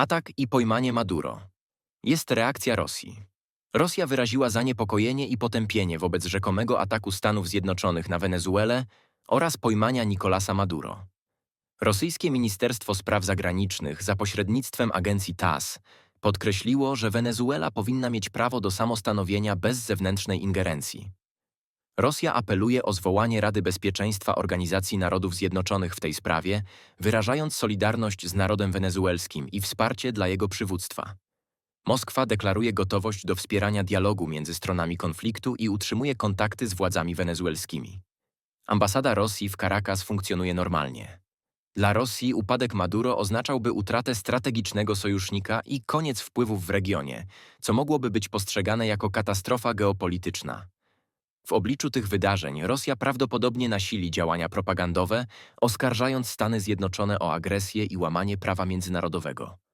Atak i pojmanie Maduro. Jest reakcja Rosji. Rosja wyraziła zaniepokojenie i potępienie wobec rzekomego ataku Stanów Zjednoczonych na Wenezuelę oraz pojmania Nicolasa Maduro. Rosyjskie Ministerstwo Spraw Zagranicznych za pośrednictwem agencji TASS podkreśliło, że Wenezuela powinna mieć prawo do samostanowienia bez zewnętrznej ingerencji. Rosja apeluje o zwołanie Rady Bezpieczeństwa Organizacji Narodów Zjednoczonych w tej sprawie, wyrażając solidarność z narodem wenezuelskim i wsparcie dla jego przywództwa. Moskwa deklaruje gotowość do wspierania dialogu między stronami konfliktu i utrzymuje kontakty z władzami wenezuelskimi. Ambasada Rosji w Caracas funkcjonuje normalnie. Dla Rosji upadek Maduro oznaczałby utratę strategicznego sojusznika i koniec wpływów w regionie, co mogłoby być postrzegane jako katastrofa geopolityczna. W obliczu tych wydarzeń Rosja prawdopodobnie nasili działania propagandowe, oskarżając Stany Zjednoczone o agresję i łamanie prawa międzynarodowego.